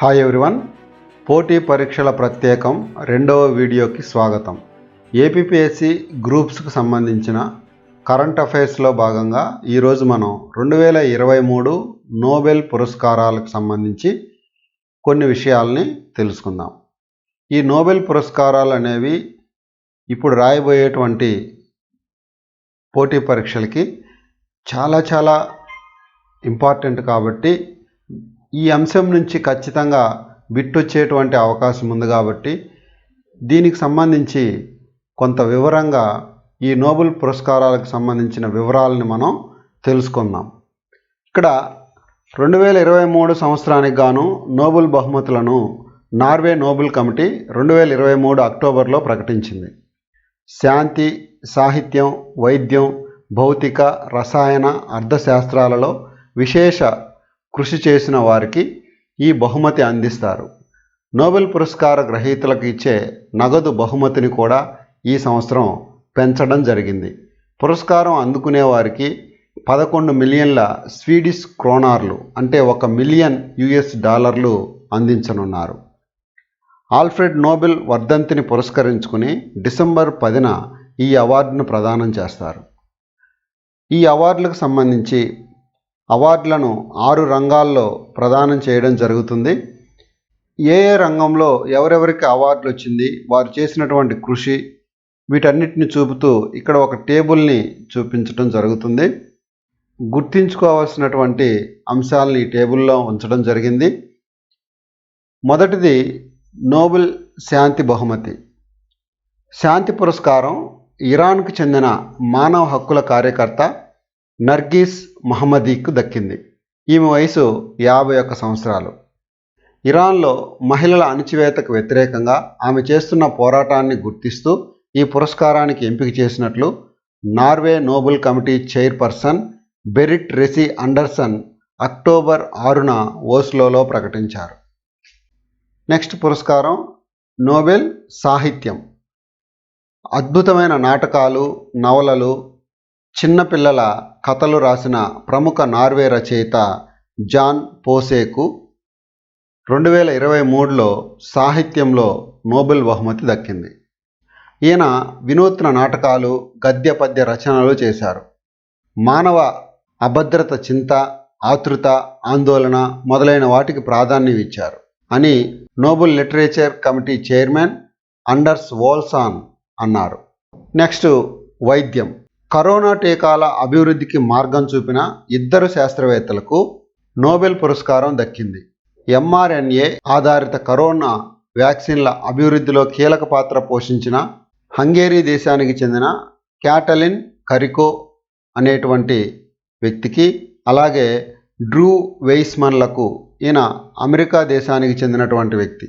Hi everyone పోటీ పరీక్షల ప్రత్యేకం రెండవ వీడియోకి స్వాగతం. ఏపీపీఎస్సి గ్రూప్స్కు సంబంధించిన కరెంట్ అఫైర్స్లో భాగంగా ఈరోజు మనం రెండు వేల ఇరవై మూడు నోబెల్ పురస్కారాలకు సంబంధించి కొన్ని విషయాల్ని తెలుసుకుందాం. ఈ నోబెల్ పురస్కారాలు అనేవి ఇప్పుడు రాయబోయేటువంటి పోటీ పరీక్షలకి చాలా చాలా ఇంపార్టెంట్ కాబట్టి ఈ అంశం నుంచి ఖచ్చితంగా బిట్టొచ్చేటువంటి అవకాశం ఉంది కాబట్టి దీనికి సంబంధించి కొంత వివరంగా ఈ నోబెల్ పురస్కారాలకు సంబంధించిన వివరాలని మనం తెలుసుకుందాం. ఇక్కడ రెండు వేల ఇరవై మూడు సంవత్సరానికి గాను నోబెల్ బహుమతులను నార్వే నోబెల్ కమిటీ రెండు వేల ఇరవై మూడు అక్టోబర్లో ప్రకటించింది. శాంతి సాహిత్యం వైద్యం భౌతిక రసాయన అర్థశాస్త్రాలలో విశేష కృషి చేసిన వారికి ఈ బహుమతి అందిస్తారు. నోబెల్ పురస్కార గ్రహీతలకు ఇచ్చే నగదు బహుమతిని కూడా ఈ సంవత్సరం పెంచడం జరిగింది. పురస్కారం అందుకునే వారికి పదకొండు మిలియన్ల స్వీడిష్ క్రోనార్లు అంటే ఒక మిలియన్ యుఎస్ డాలర్లు అందించనున్నారు. ఆల్ఫ్రెడ్ నోబెల్ వర్ధంతిని పురస్కరించుకుని డిసెంబర్ పదిన ఈ అవార్డును ప్రదానం చేస్తారు. ఈ అవార్డులకు సంబంధించి అవార్డులను ఆరు రంగాల్లో ప్రదానం చేయడం జరుగుతుంది. ఏ ఏ రంగంలో ఎవరెవరికి అవార్డులు వచ్చింది వారు చేసినటువంటి కృషి వీటన్నిటిని చూపుతూ ఇక్కడ ఒక టేబుల్ని చూపించడం జరుగుతుంది. గుర్తించుకోవాల్సినటువంటి అంశాలను ఈ టేబుల్లో ఉంచడం జరిగింది. మొదటిది నోబెల్ శాంతి బహుమతి. శాంతి పురస్కారం ఇరాన్కు చెందిన మానవ హక్కుల కార్యకర్త నర్గీస్ మహమ్మదీకు దక్కింది. ఈమె వయసు యాభై ఒక్క సంవత్సరాలు. ఇరాన్లో మహిళల అణచివేతకు వ్యతిరేకంగా ఆమె చేస్తున్న పోరాటాన్ని గుర్తిస్తూ ఈ పురస్కారానికి ఎంపిక చేసినట్లు Norway Nobel committee chairperson Berit Reiss Andersen October ఆరున ఓస్లోలో ప్రకటించారు. నెక్స్ట్ పురస్కారం నోబెల్ సాహిత్యం. అద్భుతమైన నాటకాలు నవలలు చిన్నపిల్లల కథలు రాసిన ప్రముఖ నార్వే రచయిత జాన్ పోసేకు రెండు వేల ఇరవై మూడులో సాహిత్యంలో నోబెల్ బహుమతి దక్కింది. ఈయన వినూత్న నాటకాలు గద్య పద్య రచనలు చేశారు. మానవ అభద్రత చింత ఆతృత ఆందోళన మొదలైన వాటికి ప్రాధాన్యం ఇచ్చారు అని Nobel literature committee chairman Anders Olsson అన్నారు. నెక్స్ట్ వైద్యం. కరోనా టీకాల అభివృద్ధికి మార్గం చూపిన ఇద్దరు శాస్త్రవేత్తలకు నోబెల్ పురస్కారం దక్కింది. ఎంఆర్ఎన్ఏ ఆధారిత కరోనా వ్యాక్సిన్ల అభివృద్ధిలో కీలక పాత్ర పోషించిన హంగేరీ దేశానికి చెందిన క్యాటలిన్ కరికో అనేటువంటి వ్యక్తికి అలాగే డ్రూ వెయిస్మన్లకు ఈయన అమెరికా దేశానికి చెందినటువంటి వ్యక్తి.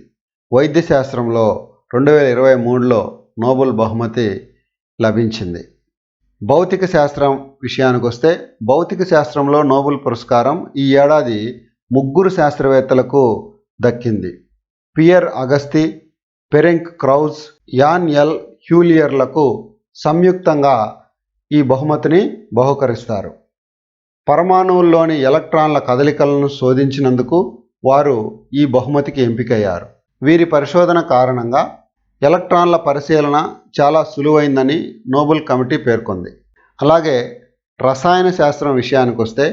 వైద్య శాస్త్రంలో రెండు వేల ఇరవై మూడులో నోబెల్ బహుమతి లభించింది. భౌతిక శాస్త్రం విషయానికి వస్తే భౌతిక శాస్త్రంలో నోబెల్ పురస్కారం ఈ ఏడాది ముగ్గురు శాస్త్రవేత్తలకు దక్కింది. Pierre Agostini Ferenc Krausz Anne L హ్యూలియర్లకు సంయుక్తంగా ఈ బహుమతిని బహుకరిస్తారు. పరమాణువుల్లోని ఎలక్ట్రాన్ల కదలికలను శోధించినందుకు వారు ఈ బహుమతికి ఎంపికయ్యారు. వీరి పరిశోధన కారణంగా ఎలక్ట్రాన్ల పరిశీలన చాలా సులువైందని నోబెల్ కమిటీ పేర్కొంది. అలాగే రసాయన శాస్త్రం విషయానికి వస్తే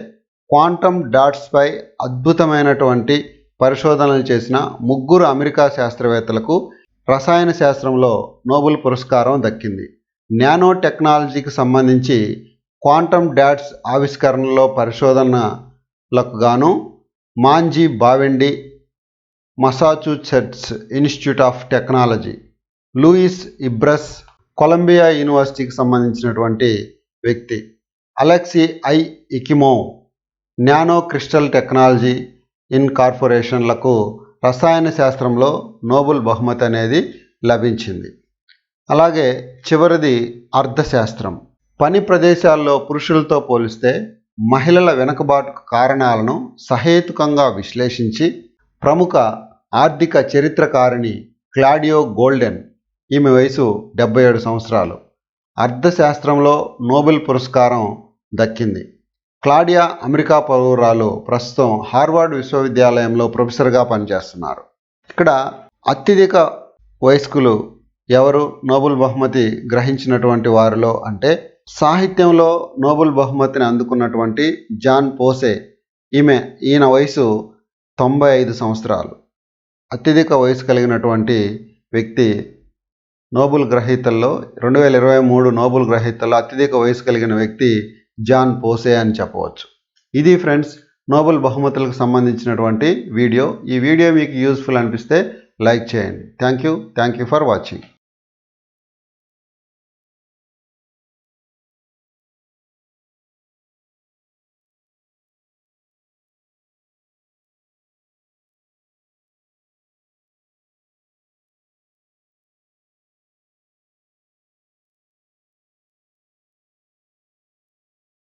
క్వాంటమ్ డాట్స్పై అద్భుతమైనటువంటి పరిశోధనలు చేసిన ముగ్గురు అమెరికా శాస్త్రవేత్తలకు రసాయన శాస్త్రంలో నోబెల్ పురస్కారం దక్కింది. నానో టెక్నాలజీకి సంబంధించి క్వాంటమ్ డాట్స్ ఆవిష్కరణలో పరిశోధనలకు గాను Moungi Bawendi Massachusetts Institute of Technology Louis E Brus Columbia యూనివర్సిటీకి సంబంధించినటువంటి వ్యక్తి. Alexei I. Ekimov nano crystal technology Inc కార్పొరేషన్లకు రసాయన శాస్త్రంలో నోబెల్ బహుమతి అనేది లభించింది. అలాగే చివరిది అర్థశాస్త్రం. పని ప్రదేశాల్లో పురుషులతో పోలిస్తే మహిళల వెనుకబాటుకు కారణాలను సహేతుకంగా విశ్లేషించి ప్రముఖ ఆర్థిక చరిత్రకారిణి క్లాడియో గోల్డెన్ ఈమె వయసు డెబ్బై ఏడు సంవత్సరాలు. అర్థశాస్త్రంలో నోబెల్ పురస్కారం దక్కింది. క్లాడియా అమెరికా పౌరాలు ప్రస్తుతం హార్వర్డ్ విశ్వవిద్యాలయంలో ప్రొఫెసర్గా పనిచేస్తున్నారు. ఇక్కడ అత్యధిక వయస్కులు ఎవరు? నోబెల్ బహుమతి గ్రహించినటువంటి వారిలో అంటే సాహిత్యంలో నోబెల్ బహుమతిని అందుకున్నటువంటి జాన్ పోసే. ఈమె ఈయన వయసు తొంభై ఐదు సంవత్సరాలు. అత్యధిక వయసు కలిగినటువంటి వ్యక్తి నోబుల్ గ్రహీతల్లో రెండు వేల ఇరవై మూడు నోబుల్ గ్రహీతల్లో అత్యధిక వయసు కలిగిన వ్యక్తి జాన్ పోసే అని చెప్పవచ్చు. ఇది ఫ్రెండ్స్ నోబెల్ బహుమతులకు సంబంధించినటువంటి వీడియో. ఈ వీడియో మీకు యూస్ఫుల్ అనిపిస్తే లైక్ చేయండి. Thank you. Thank you for watching.